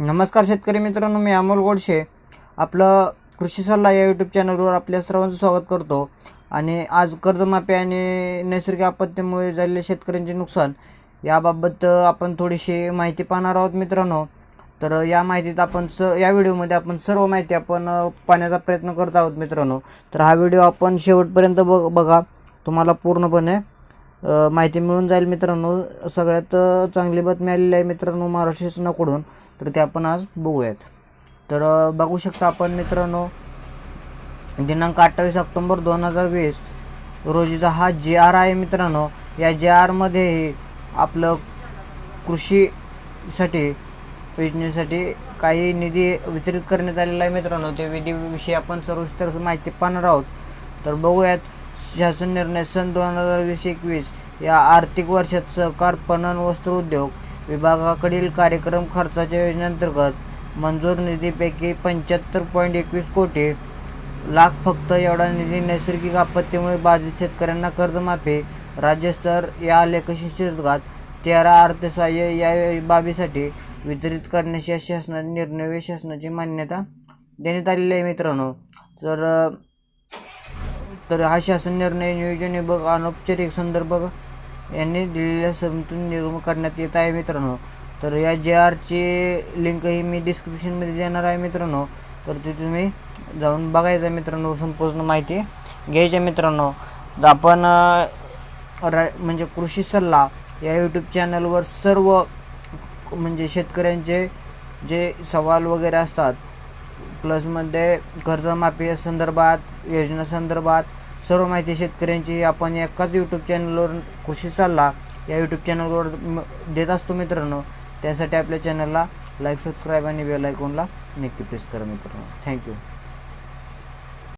नमस्कार शेतकरी मित्रांनो मी अमोल गोडशे. आपलं कृषी सल्ला या यूट्यूब चॅनलवर आपल्या सर्वांचं स्वागत करतो. आणि आज कर्जमाफी आणि नैसर्गिक आपत्तीमुळे झालेले शेतकऱ्यांचे नुकसान याबाबत आपण थोडीशी माहिती पाहणार आहोत मित्रांनो. तर या माहितीत आपण स या व्हिडिओमध्ये आपण सर्व माहिती आपण पाहण्याचा प्रयत्न करत आहोत मित्रांनो. तर हा व्हिडिओ आपण शेवटपर्यंत बघ बघा. तुम्हाला पूर्णपणे माहिती मिळून जाईल मित्रांनो. सगळ्यात चांगली बातमी आलेली आहे मित्रांनो महाराष्ट्र शासनाकडून. तर ते आपण आज बघूयात. तर बघू शकता आपण मित्रांनो दिनांक अठ्ठावीस ऑक्टोंबर दोन हजार वीस रोजीचा हा जे आर आहे मित्रांनो या जे आरमध्ये आपलं कृषीसाठी योजनेसाठी काही निधी वितरित करण्यात आलेला आहे मित्रांनो. ते विधीविषयी आपण सर्वस्तर माहिती पाहणार आहोत. तर बघूयात शासन निर्णय सन दोन हजार वीस एकवीस या आर्थिक वर्षात सहकार पणन वस्त्रोद्योग विभागाकडील कार्यक्रम खर्चाच्या योजनेअंतर्गत मंजूर निधीपैकी पंच्याहत्तर पॉईंट एकवीस कोटी लाख फक्त एवढा निधी नैसर्गिक आपत्तीमुळे बाधित शेतकऱ्यांना कर्जमाफी राज्यस्तर या लेखशिर्षकात तेरा अर्थसहाय्य या बाबीसाठी वितरित करण्याची या शासनाने निर्णय शासनाची मान्यता देण्यात आलेली आहे मित्रांनो. तर तर हा शासन निर्णय नियोजन विभाग अनौपचारिक संदर्भ यांनी दिलेल्या समतून निर्माण करण्यात येत आहे मित्रांनो. तर या जे आरची लिंकही मी डिस्क्रिप्शनमध्ये देणार आहे मित्रांनो. तर ते तुम्ही जाऊन बघायचं मित्रांनो संपूर्ण माहिती घ्यायची मित्रांनो. तर आपण रा म्हणजे कृषी सल्ला या यूट्यूब चॅनलवर सर्व म्हणजे शेतकऱ्यांचे जे सवाल वगैरे असतात प्लसमध्ये कर्जमाफी संदर्भात योजना संदर्भात सर्व माहिती शेतकऱ्यांची. आपण एकाच यूट्यूब चॅनलवर कृषी सल्ला या यूट्यूब चॅनलवर देत असतो मित्रांनो. त्यासाठी आपल्या चॅनलला लाईक सबस्क्राईब आणि बेल आयकॉनला नक्की प्रेस करा मित्रांनो. थँक्यू